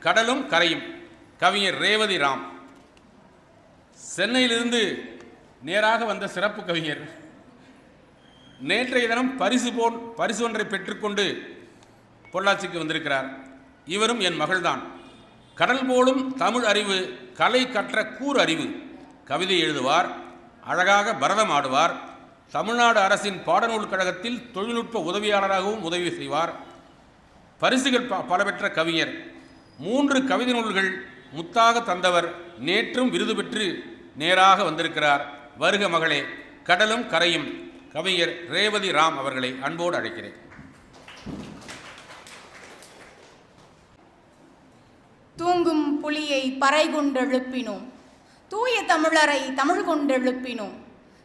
கடலும் கரையும். கவிஞர் ரேவதி ராம். சென்னையிலிருந்து நேராக வந்த சிறப்பு கவிஞர். நேற்றைய தினம் பரிசு போன் பரிசு ஒன்றை பெற்றுக்கொண்டு பொள்ளாச்சிக்கு வந்திருக்கிறார். இவரும் என் மகள்தான். கடல் போலும் தமிழ் அறிவு கலை கற்ற கூர் அறிவு. கவிதை எழுதுவார் அழகாக பரதம் ஆடுவார் தமிழ்நாடு அரசின் பாடநூல் கழகத்தில் தொழில்நுட்ப உதவியாளராகவும் உதவி செய்வார். பரிசுகள் ப- பல பெற்ற கவிஞர். மூன்று கவிதை நூல்கள் முத்தாக தந்தவர் நேற்றும் விருது பெற்று நேராக வந்திருக்கிறார். வருக மகளே கடலும் கரையும். கவிஞர் ரேவதி ராம் அவர்களை அன்போடு அழைக்கிறேன். தூங்கும் புலியை பறை கொண்டெழுப்பினோம் தூய தமிழரை தமிழ் கொண்டெழுப்பினோம்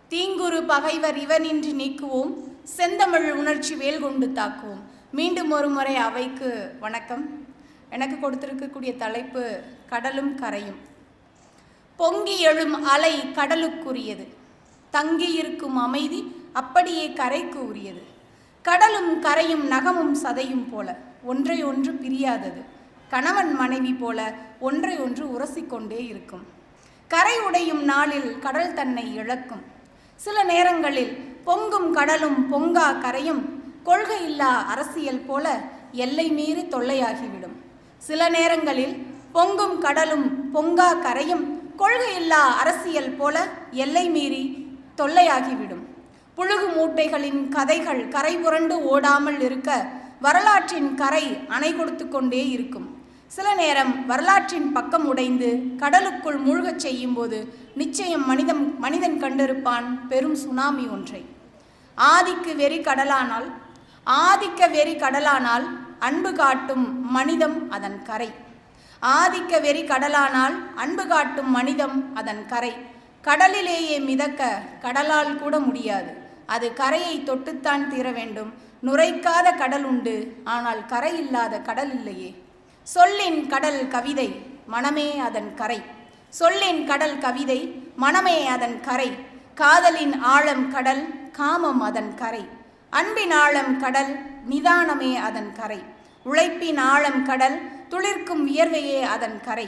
தீங்குரு பகைவர் இவனின்றி நீக்குவோம். செந்தமிழ் உணர்ச்சி வேல் கொண்டு தாக்குவோம். மீண்டும் ஒரு முறை அவைக்கு வணக்கம். எனக்கு கொடுத்துருக்கக்கூடிய தலைப்பு கடலும் கரையும். பொங்கி எழும் அலை கடலுக்குரியது. தங்கி இருக்கும் அமைதி அப்படியே கரைக்கு உரியது. கடலும் கரையும் நகமும் சதையும் போல ஒன்றை ஒன்று பிரியாதது. கணவன் மனைவி போல ஒன்றை ஒன்று உரசிக்கொண்டே இருக்கும். கரை உடையும் நாளில் கடல் தன்னை இழக்கும். சில நேரங்களில் பொங்கும் கடலும் பொங்கா கரையும். கொள்கையில்லா அரசியல் போல எல்லை மீறி தொல்லையாகிவிடும். சில நேரங்களில் பொங்கும் கடலும் பொங்கா கரையும் கொள்கையில்லா அரசியல் போல எல்லை மீறி தொல்லையாகிவிடும். புழுகு மூட்டைகளின் கதைகள் கரை புரண்டு ஓடாமல் இருக்க வரலாற்றின் கரை அணை கொடுத்து கொண்டே இருக்கும். சில நேரம் வரலாற்றின் பக்கம் உடைந்து கடலுக்குள் மூழ்கச் செய்யும்போது நிச்சயம் மனிதம் மனிதன் கண்டிருப்பான் பெரும் சுனாமி ஒன்றை. ஆதிக்கு வெறி கடலானால் ஆதிக்க வெறி கடலானால் அன்பு காட்டும் மனிதம் அதன் கரை. ஆதிக்க வெறி கடலானால் அன்பு காட்டும் மனிதம் அதன் கரை. கடலிலேயே மிதக்க கடலால் கூட முடியாது. அது கரையை தொட்டுத்தான் தீர வேண்டும். நுரைக்காத கடல் உண்டு. ஆனால் கரை இல்லாத கடல் இல்லையே. சொல்லின் கடல் கவிதை மனமே அதன் கரை. சொல்லின் கடல் கவிதை மனமே அதன் கரை. காதலின் ஆழம் கடல் காமம் அதன் கரை. அன்பின் ஆழம் கடல் நிதானமே அதன் கரை. உழைப்பின் ஆழம் கடல் துளிர்க்கும் வியர்வையே அதன் கரை.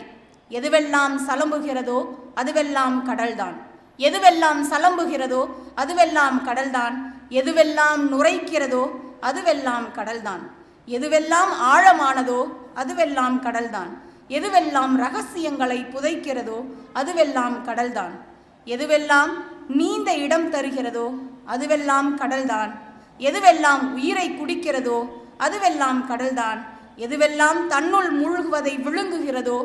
எதுவெல்லாம் சலம்புகிறதோ அதுவெல்லாம் கடல்தான். எதுவெல்லாம் சலம்புகிறதோ அதுவெல்லாம் கடல்தான். எதுவெல்லாம் நுரைக்கிறதோ அதுவெல்லாம் கடல்தான். எதுவெல்லாம் ஆழமானதோ அதுவெல்லாம் கடல்தான். எதுவெல்லாம் ரகசியங்களை புதைக்கிறதோ அதுவெல்லாம் கடல்தான். எதுவெல்லாம் நீந்த இடம் தருகிறதோ அதுவெல்லாம் கடல்தான். எதுவெல்லாம் உயிரை குடிக்கிறதோ அதுவெல்லாம் கடல்தான். எதுவெல்லாம் தன்னுள் மூழ்குவதை விழுங்குகிறதோ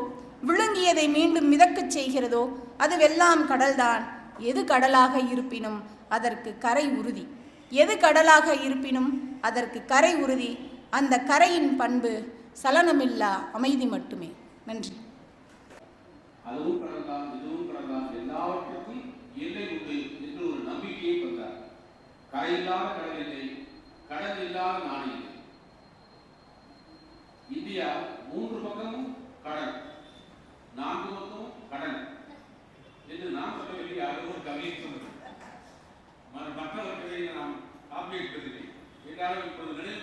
விழுங்கியதை மீண்டும் மிதக்கச் செய்கிறதோ அதுவெல்லாம் கடல்தான். எது கடலாக இருப்பினும் அதற்கு கரை உறுதி. எது கடலாக இருப்பினும் அதற்கு கரை உறுதி. அந்த கரையின் பண்பு சலனமில்லா அமைதி மட்டுமே. நன்றி. அதுவும் கடந்தான் இதுவும் கடந்தான் எல்லாவற்றுக்கும் எல்லை உண்டு என்று ஒரு நம்பிக்கையை கொண்டார். கரையில்லாத கடலிலே கடல் இல்லாத நாடு இல்லை இந்தியா மூன்று பக்கமும் கடல் நான்கு பக்கமும் கடல் என்று நான் சொல்லவில்லை யாரோ ஒரு கவியை சொன்னது மற்ற- மற்றவர்களை நாம் காப்பி எடுப்பதில்லை. என்றாலும் இப்பொழுது நினைவு